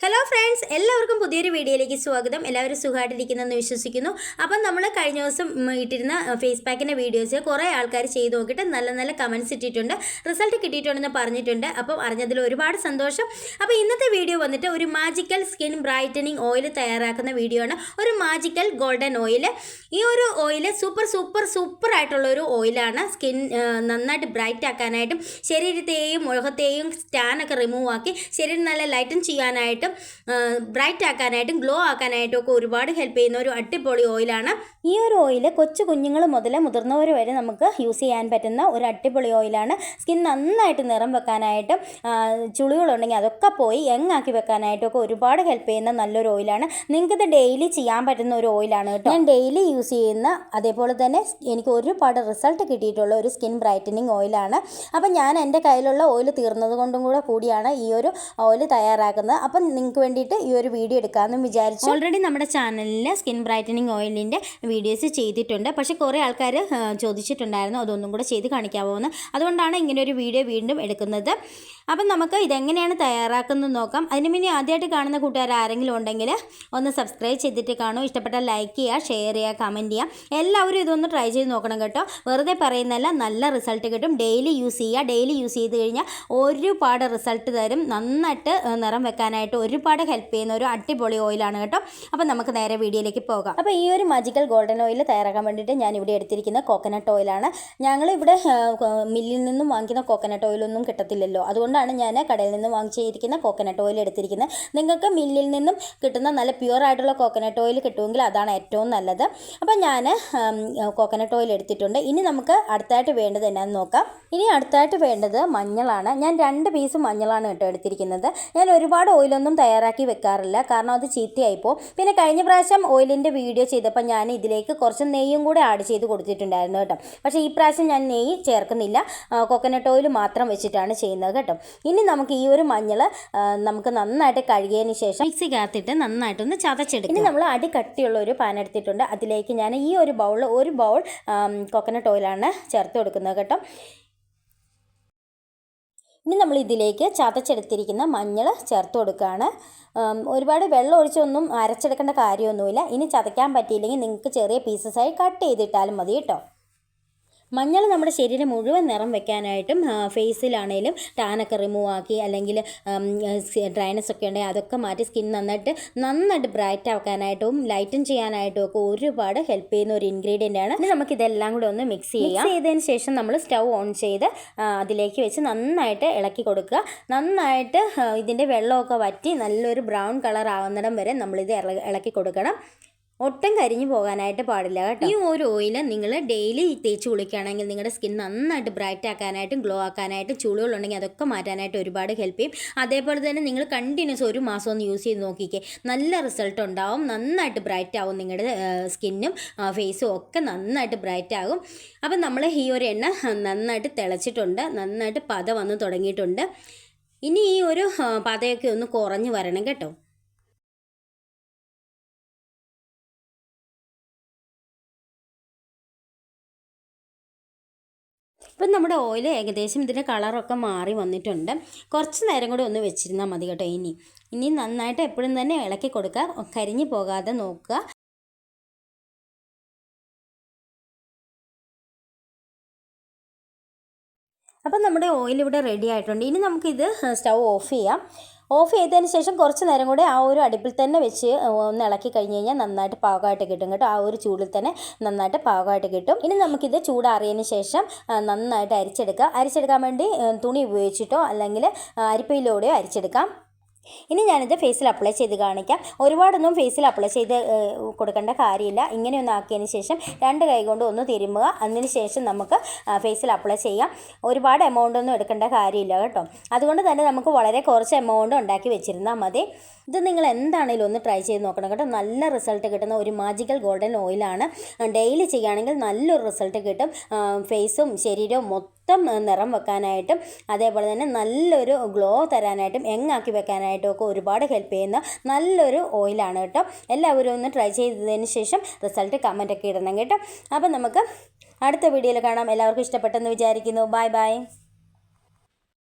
Hello friends എല്ലാവർക്കും പുതിയൊരു വീഡിയോയിലേക്ക് സ്വാഗതം. എല്ലാവരും സുഖമായിട്ടിരിക്കുന്നെന്ന് വിശ്വസിക്കുന്നു. അപ്പം നമ്മൾ കഴിഞ്ഞ ദിവസം ഇട്ടിരുന്ന ഫേസ് പാക്കിന്റെ വീഡിയോസ് കുറേ ആൾക്കാർ ചെയ്ത് നോക്കിയിട്ട് നല്ല നല്ല കമൻസ് ഇട്ടിട്ടുണ്ട്. റിസൾട്ട് കിട്ടിയിട്ടുണ്ടെന്ന് പറഞ്ഞിട്ടുണ്ട്. അപ്പം അറിഞ്ഞതിൽ ഒരുപാട് സന്തോഷം. അപ്പോൾ ഇന്നത്തെ വീഡിയോ വന്നിട്ട് ഒരു മാജിക്കൽ സ്കിൻ ബ്രൈറ്റനിങ് ഓയിൽ തയ്യാറാക്കുന്ന വീഡിയോ ആണ്. ഒരു മാജിക്കൽ ഗോൾഡൻ ഓയിൽ ഈ ഒരു ഓയിൽ സൂപ്പർ സൂപ്പർ സൂപ്പർ ആയിട്ടുള്ള ഒരു ഓയിലാണ് സ്കിൻ നന്നായിട്ട് ബ്രൈറ്റ് ആക്കാനായിട്ടും ശരീരത്തെയും മുഖത്തെയും സ്റ്റാനൊക്കെ റിമൂവ് ആക്കി ശരീരം നല്ല ലൈറ്റൻ ചെയ്യാനായിട്ടും ബ്രൈറ്റ് ആക്കാനായിട്ടും ഗ്ലോ ആക്കാനായിട്ടും ഒക്കെ ഒരുപാട് ഹെൽപ്പ് ചെയ്യുന്ന ഒരു അടിപൊളി ഓയിലാണ്. ഈ ഒരു ഓയിൽ കൊച്ചു കുഞ്ഞുങ്ങൾ മുതൽ മുതിർന്നവർ വരെ നമുക്ക് യൂസ് ചെയ്യാൻ പറ്റുന്ന ഒരു അടിപൊളി ഓയിലാണ്. സ്കിൻ നന്നായിട്ട് നിറം വെക്കാനായിട്ടും ചുളികളുണ്ടെങ്കിൽ അതൊക്കെ പോയി യങ് ആക്കി വെക്കാനായിട്ടും ഒക്കെ ഒരുപാട് ഹെൽപ്പ് ചെയ്യുന്ന നല്ലൊരു ഓയിലാണ്. നിങ്ങൾക്ക് ഇത് ഡെയിലി ചെയ്യാൻ പറ്റുന്ന ഒരു ഓയിലാണ് കേട്ടോ. ഞാൻ ഡെയിലി യൂസ് ചെയ്യുന്ന അതേപോലെ തന്നെ എനിക്ക് ഒരുപാട് റിസൾട്ട് കിട്ടിയിട്ടുള്ള ഒരു സ്കിൻ ബ്രൈറ്റനിങ് ഓയിലാണ്. അപ്പം ഞാൻ എന്റെ കയ്യിലുള്ള ഓയിൽ തീർന്നത് കൊണ്ടും കൂടെ കൂടിയാണ് ഈ ഒരു ഓയിൽ തയ്യാറാക്കുന്നത്. അപ്പം നിങ്ങൾക്ക് വേണ്ടിയിട്ട് ഈ ഒരു വീഡിയോ എടുക്കാമെന്നും വിചാരിച്ചു. ഓൾറെഡി നമ്മുടെ ചാനലിൽ സ്കിൻ ബ്രൈറ്റനിങ് ഓയിലിന്റെ വീഡിയോസ് ചെയ്തിട്ടുണ്ട്. പക്ഷേ കുറേ ആൾക്കാർ ചോദിച്ചിട്ടുണ്ടായിരുന്നു അതൊന്നും കൂടെ ചെയ്ത് കാണിക്കാമോ എന്ന് അതുകൊണ്ടാണ് ഇങ്ങനെ ഒരു വീഡിയോ വീണ്ടും എടുക്കുന്നത്. അപ്പം നമുക്ക് ഇതെങ്ങനെയാണ് തയ്യാറാക്കുന്നത് നോക്കാം. അതിന് മുന്നേ ആദ്യമായിട്ട് കാണുന്ന കൂട്ടുകാർ ആരെങ്കിലും ഉണ്ടെങ്കിൽ ഒന്ന് സബ്സ്ക്രൈബ് ചെയ്തിട്ട് കാണൂ. ഇഷ്ടപ്പെട്ടാൽ ലൈക്ക് ചെയ്യുക ഷെയർ ചെയ്യുക കമന്റ് ചെയ്യുക. എല്ലാവരും ഇതൊന്ന് ട്രൈ ചെയ്ത് നോക്കണം കേട്ടോ. വെറുതെ പറയുന്നതല്ല നല്ല റിസൾട്ട് കിട്ടും. ഡെയിലി യൂസ് ചെയ്യുക. ഡെയിലി യൂസ് ചെയ്ത് കഴിഞ്ഞാൽ ഒരുപാട് റിസൾട്ട് തരും. നന്നായിട്ട് നിറം വെക്കാനായിട്ട് ഒരുപാട് ഹെൽപ്പ് ചെയ്യുന്ന ഒരു അടിപൊളി ഓയിലാണ് കേട്ടോ. അപ്പോൾ നമുക്ക് നേരെ വീഡിയോയിലേക്ക് പോകാം. അപ്പോൾ ഈ ഒരു മജിക്കൽ ഗോൾഡൻ ഓയിൽ തയ്യാറാക്കാൻ വേണ്ടിയിട്ട് ഞാൻ ഇവിടെ എടുത്തിരിക്കുന്ന കോക്കനട്ട് ഓയിലാണ് ഞങ്ങൾ ഇവിടെ മില്ലിൽ നിന്നും വാങ്ങിക്കുന്ന കോക്കനട്ട് ഓയിലൊന്നും കിട്ടത്തില്ലല്ലോ. അതുകൊണ്ടാണ് ഞാൻ കടയിൽ നിന്നും വാങ്ങിച്ചിരിക്കുന്ന കോക്കനട്ട് ഓയിൽ എടുത്തിരിക്കുന്നത്. നിങ്ങൾക്ക് മില്ലിൽ നിന്നും കിട്ടുന്ന നല്ല പ്യുവർ ആയിട്ടുള്ള കോക്കനട്ട് ഓയിൽ കിട്ടുമെങ്കിൽ അതാണ് ഏറ്റവും നല്ലത്. അപ്പോൾ ഞാൻ കോക്കനട്ട് ഓയിൽ എടുത്തിട്ടുണ്ട്. ഇനി നമുക്ക് അടുത്തായിട്ട് വേണ്ടത് എന്നാന്ന് നോക്കാം. ഇനി അടുത്തായിട്ട് വേണ്ടത് മഞ്ഞളാണ്. ഞാൻ രണ്ട് പീസ് മഞ്ഞളാണ് കേട്ടോ എടുത്തിരിക്കുന്നത്. ഞാൻ ഒരുപാട് ഓയിലൊന്നും തയ്യാറാക്കി വെക്കാറില്ല. കാരണം അത് ചീത്തയായിപ്പോൾ പിന്നെ കഴിഞ്ഞ പ്രാവശ്യം ഓയിലിന്റെ വീഡിയോ ചെയ്തപ്പോൾ ഞാൻ ഇതിലേക്ക് കുറച്ച് നെയ്യും കൂടെ ആഡ് ചെയ്ത് കൊടുത്തിട്ടുണ്ടായിരുന്നു കേട്ടോ. പക്ഷേ ഈ പ്രാവശ്യം ഞാൻ നെയ്യ് ചേർക്കുന്നില്ല. കോക്കനട്ട് ഓയിൽ മാത്രം വെച്ചിട്ടാണ് ചെയ്യുന്നത് കേട്ടോ. ഇനി നമുക്ക് ഈ ഒരു മഞ്ഞൾ നമുക്ക് നന്നായിട്ട് കഴുകിയതിന് ശേഷം മിക്സിക്കകത്തിട്ട് നന്നായിട്ടൊന്ന് ചതച്ചെടുക്കും ഇനി നമ്മൾ അടി കട്ടിയുള്ള ഒരു പാൻ എടുത്തിട്ടുണ്ട്. അതിലേക്ക് ഞാൻ ഈ ഒരു ബൗളിൽ ഒരു ബൗൾ കോക്കനട്ട് ഓയിലാണ് ചേർത്ത് കൊടുക്കുന്നത് കേട്ടോ. ഇനി നമ്മൾ ഇതിലേക്ക് ചതച്ചെടുത്തിരിക്കുന്ന മഞ്ഞൾ ചേർത്ത് കൊടുക്കുകയാണ്. ഒരുപാട് വെള്ളം ഒഴിച്ചൊന്നും അരച്ചെടുക്കേണ്ട കാര്യമൊന്നുമില്ല. ഇനി ചതയ്ക്കാൻ പറ്റിയില്ലെങ്കിൽ നിങ്ങൾക്ക് ചെറിയ പീസസായി കട്ട് ചെയ്തിട്ടാലും മതി കേട്ടോ. മഞ്ഞൾ നമ്മുടെ ശരീരം മുഴുവൻ നിറം വെക്കാനായിട്ടും ഫേസിലാണേലും ടാനൊക്കെ റിമൂവ് ആക്കി അല്ലെങ്കിൽ ഡ്രൈനസ് ഒക്കെ ഉണ്ടെങ്കിൽ അതൊക്കെ മാറ്റി സ്കിൻ നന്നായിട്ട് നന്നായിട്ട് ബ്രൈറ്റ് ആക്കാനായിട്ടും ലൈറ്റൻ ചെയ്യാനായിട്ടും ഒക്കെ ഒരുപാട് ഹെൽപ്പ് ചെയ്യുന്ന ഒരു ഇൻഗ്രീഡിയന്റ് ആണ്. നമുക്ക് ഇതെല്ലാം കൂടെ ഒന്ന് മിക്സ് ചെയ്യാം. ചെയ്തതിന് ശേഷം നമ്മൾ സ്റ്റൗ ഓൺ ചെയ്ത് അതിലേക്ക് വെച്ച് നന്നായിട്ട് ഇളക്കി കൊടുക്കുക. നന്നായിട്ട് ഇതിന്റെ വെള്ളമൊക്കെ വറ്റി നല്ലൊരു ബ്രൗൺ കളർ ആവുന്നിടം വരെ നമ്മളിത് ഇള- ഇളക്കി കൊടുക്കണം. ഒട്ടും കരിഞ്ഞു പോകാനായിട്ട് പാടില്ല കേട്ടോ. ഈ ഒരു ഓയിൽ നിങ്ങൾ ഡെയിലി തേച്ച് കുളിക്കുകയാണെങ്കിൽ നിങ്ങളുടെ സ്കിൻ നന്നായിട്ട് ബ്രൈറ്റ് ആക്കാനായിട്ടും ഗ്ലോ ആക്കാനായിട്ടും ചുളികളുണ്ടെങ്കിൽ അതൊക്കെ മാറ്റാനായിട്ട് ഒരുപാട് ഹെൽപ്പ് ചെയ്യും. അതേപോലെ തന്നെ നിങ്ങൾ കണ്ടിന്യൂസ് ഒരു മാസം ഒന്ന് യൂസ് ചെയ്ത് നോക്കിക്കേ. നല്ല റിസൾട്ട് ഉണ്ടാവും നന്നായിട്ട് ബ്രൈറ്റ് ആവും നിങ്ങളുടെ സ്കിന്നും ഫേസും ഒക്കെ നന്നായിട്ട് ബ്രൈറ്റ് ആകും. അപ്പം നമ്മൾ ഈ ഒരു എണ്ണ നന്നായിട്ട് തിളച്ചിട്ടുണ്ട് നന്നായിട്ട് പത വന്ന് തുടങ്ങിയിട്ടുണ്ട്. ഇനി ഈ ഒരു പതയൊക്കെ ഒന്ന് കുറഞ്ഞ് വരണം കേട്ടോ. ഇപ്പം നമ്മുടെ ഓയിൽ ഏകദേശം ഇതിന്റെ കളറൊക്കെ മാറി വന്നിട്ടുണ്ട്. കുറച്ച് നേരം കൂടി ഒന്ന് വെച്ചിരുന്നാൽ മതി കേട്ടോ ഇനി. ഇനി നന്നായിട്ട് എപ്പോഴും തന്നെ ഇളക്കി കൊടുക്കുക. കരിഞ്ഞു പോകാതെ നോക്കുക. അപ്പം നമ്മുടെ ഓയിൽ ഇവിടെ റെഡി ആയിട്ടുണ്ട്. ഇനി നമുക്കിത് സ്റ്റൗ ഓഫ് ചെയ്യാം. ഓഫ് ചെയ്തതിന് ശേഷം കുറച്ച് നേരം കൂടെ ആ ഒരു അടുപ്പിൽ തന്നെ വെച്ച് ഒന്ന് ഇളക്കി കഴിഞ്ഞ് കഴിഞ്ഞാൽ നന്നായിട്ട് പാകമായിട്ട് കിട്ടും കേട്ടോ. ആ ഒരു ചൂടിൽ തന്നെ നന്നായിട്ട് പാകമായിട്ട് കിട്ടും. ഇനി നമുക്കിത് ചൂടാറിയതിന് ശേഷം നന്നായിട്ട് അരിച്ചെടുക്കാം. അരിച്ചെടുക്കാൻ വേണ്ടി തുണി ഉപയോഗിച്ചിട്ടോ അല്ലെങ്കിൽ അരിപ്പയിലൂടെയോ അരിച്ചെടുക്കാം. ഇനി ഞാനിത് ഫേസിൽ അപ്ലൈ ചെയ്ത് കാണിക്കാം. ഒരുപാടൊന്നും ഫേസിൽ അപ്ലൈ ചെയ്ത് കൊടുക്കേണ്ട കാര്യമില്ല. ഇങ്ങനെ ഒന്ന് ആക്കിയതിന് ശേഷം രണ്ട് കൈ കൊണ്ട് ഒന്ന് തിരുമുക. അതിന് ശേഷം നമുക്ക് ഫേസിൽ അപ്ലൈ ചെയ്യാം. ഒരുപാട് എമൗണ്ട് ഒന്നും എടുക്കേണ്ട കാര്യമില്ല കേട്ടോ. അതുകൊണ്ട് തന്നെ നമുക്ക് വളരെ കുറച്ച് എമൗണ്ട് ഉണ്ടാക്കി വെച്ചിരുന്നാൽ മതി. ഇത് നിങ്ങൾ എന്താണെങ്കിലും ഒന്ന് ട്രൈ ചെയ്ത് നോക്കണം കേട്ടോ. നല്ല റിസൾട്ട് കിട്ടുന്ന ഒരു മാജിക്കൽ ഗോൾഡൻ ഓയിലാണ് ഡെയിലി ചെയ്യുകയാണെങ്കിൽ നല്ലൊരു റിസൾട്ട് കിട്ടും. ഫേസും ശരീരവും മൊത്തം നിറം വെക്കാനായിട്ടും അതേപോലെ തന്നെ നല്ലൊരു ഗ്ലോ തരാനായിട്ടും എങ്ങാക്കി വെക്കാനായിട്ടും ഒക്കെ ഒരുപാട് ഹെൽപ്പ് ചെയ്യുന്ന നല്ലൊരു ഓയിലാണ് കേട്ടോ. എല്ലാവരും ഒന്ന് ട്രൈ ചെയ്തതിന് ശേഷം റിസൾട്ട് കമന്റൊക്കെ ഇടണം കേട്ടോ. അപ്പം നമുക്ക് അടുത്ത വീഡിയോയിൽ കാണാം. എല്ലാവർക്കും ഇഷ്ടപ്പെട്ടെന്ന് വിചാരിക്കുന്നു. Bye bye.